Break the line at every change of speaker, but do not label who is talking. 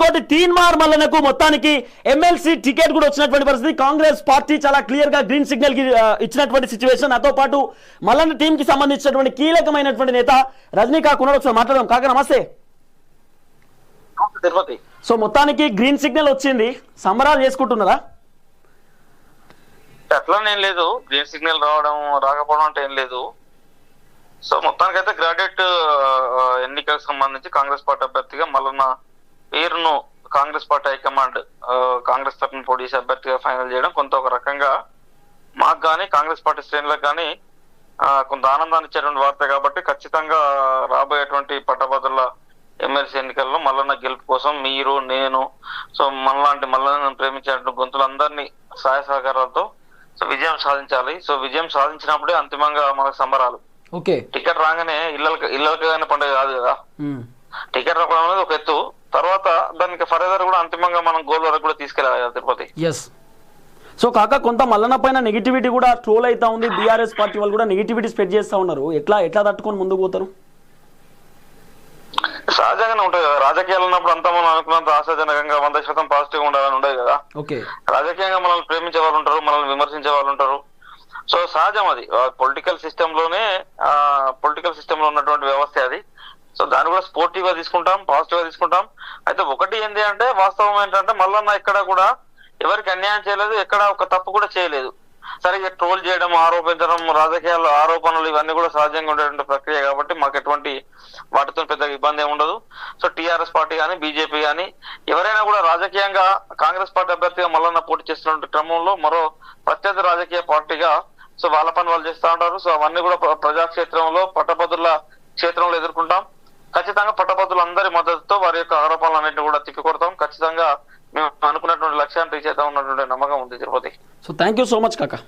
ఇంకోటి తీన్మార్ మల్లనకు మొత్తానికి MLC ticket కూడా వచ్చినటువంటి పరిస్థితి. కాంగ్రెస్ పార్టీ చాలా క్లియర్గా గ్రీన్ సిగ్నల్కి ఇచ్చినటువంటి సిచ్యువేషన్. నాతో పాటు మల్లన్న టీం కి సంబంధించినటువంటి కీలకమైనటువంటి నేత రజనీకాకు ఉన్నాడు ఒకసారి మాట్లాడదాం. కాక నమస్తే.
తిరుపతి.
సో మొత్తానికి గ్రీన్ సిగ్నల్ వచ్చింది. సంబరాలు చేసుకుంటున్నారా?
అట్లానేం లేదు. గ్రీన్ సిగ్నల్ రావడం రాకపోవడం అంటే ఏం లేదు. సో మొత్తానికైతే గ్రాడ్యుయేట్ ఎన్నికలకు సంబంధించి కాంగ్రెస్ పార్టీ అభ్యర్థిగా మల్లన్న పేరును కాంగ్రెస్ పార్టీ హైకమాండ్ కాంగ్రెస్ తరఫున పోటీ చేసే అభ్యర్థిగా ఫైనల్ చేయడం కొంత ఒక రకంగా మాకు కానీ కాంగ్రెస్ పార్టీ శ్రేణులకు కానీ కొంత ఆనందాన్ని ఇచ్చేటువంటి వార్త కాబట్టి ఖచ్చితంగా రాబోయేటువంటి పట్టభద్రుల ఎమ్మెల్సీ ఎన్నికల్లో మల్లన్న గెలుపు కోసం మీరు నేను సో మనలాంటి మల్లన్న ప్రేమించేటువంటి గొంతులందరినీ సహాయ సహకారాలతో సో విజయం సాధించాలి. సో విజయం సాధించినప్పుడే అంతిమంగా మనకు సంబరాలు.
ఓకే.
టికెట్ రాగానే ఇళ్ళకి ఇళ్ళకి కానీ పండుగ కాదు కదా. టికెట్ రావడం అనేది ఒక ఎత్తు. దానికి ఫర్దర్ కూడా అంతిమంగా మనం గోల్ వరకు కూడా తీసుకెళ్ళాలి కదా తిరుపతి.
ఎస్ సో కాక కొంత మల్లన్న పైన నెగిటివిటీ కూడా ట్రోల్ అవుతా ఉంది. బీఆర్ఎస్ పార్టీ వాళ్ళు కూడా నెగిటివిటీ స్ప్రెడ్ చేస్తా ఉన్నారు. ఎట్లా ఎట్లా తట్టుకొని ముందుకు పోతారు?
సహజంగానే ఉంటుంది కదా. రాజకీయాలు ఉన్నప్పుడు అంతా మనం అనుకున్నంత ఆశాజనకంగా వంద శాతం పాజిటివ్ ఉండాలని ఉండదు కదా.
ఓకే
రాజకీయంగా మనల్ని ప్రేమించే వాళ్ళు ఉంటారు మనల్ని విమర్శించే వాళ్ళు ఉంటారు. సో సహజం అది. పొలిటికల్ సిస్టమ్లోనే పొలిటికల్ సిస్టమ్లో ఉన్నటువంటి వ్యవస్థ అది. సో దాన్ని కూడా స్పోర్టివ్గా తీసుకుంటాం పాజిటివ్గా తీసుకుంటాం. అయితే ఒకటి ఏంటి అంటే వాస్తవం ఏంటంటే మల్లన్న ఎక్కడ కూడా ఎవరికి అన్యాయం చేయలేదు ఎక్కడ ఒక తప్పు కూడా చేయలేదు. సరిగ్గా ట్రోల్ చేయడం ఆరోపించడం రాజకీయాల్లో ఆరోపణలు ఇవన్నీ కూడా సహజంగా ఉండేటువంటి ప్రక్రియ కాబట్టి మాకు ఎటువంటి వాటితో పెద్ద ఇబ్బంది ఉండదు. సో టీఆర్ఎస్ పార్టీ కానీ బీజేపీ కానీ ఎవరైనా కూడా రాజకీయంగా కాంగ్రెస్ పార్టీ అభ్యర్థిగా మల్లన్న పోటీ చేస్తున్న క్రమంలో మరో ప్రత్యర్థి రాజకీయ పార్టీగా సో వాళ్ళ పని వాళ్ళు చేస్తూ ఉంటారు. సో అవన్నీ కూడా ప్రజాక్షేత్రంలో పట్టభద్రుల క్షేత్రంలో ఎదుర్కొంటాం. ఖచ్చితంగా పట్టభద్రులందరి మద్దతుతో వారి యొక్క ఆరోపణలన్నింటినీ కూడా తిప్పికొడతాం. ఖచ్చితంగా మేము అనుకున్నటువంటి లక్ష్యాన్ని రీచ్ అవుతాం ఉన్నటువంటి నమ్మకం ఉంది Tirupati
so thank you so much కాకా.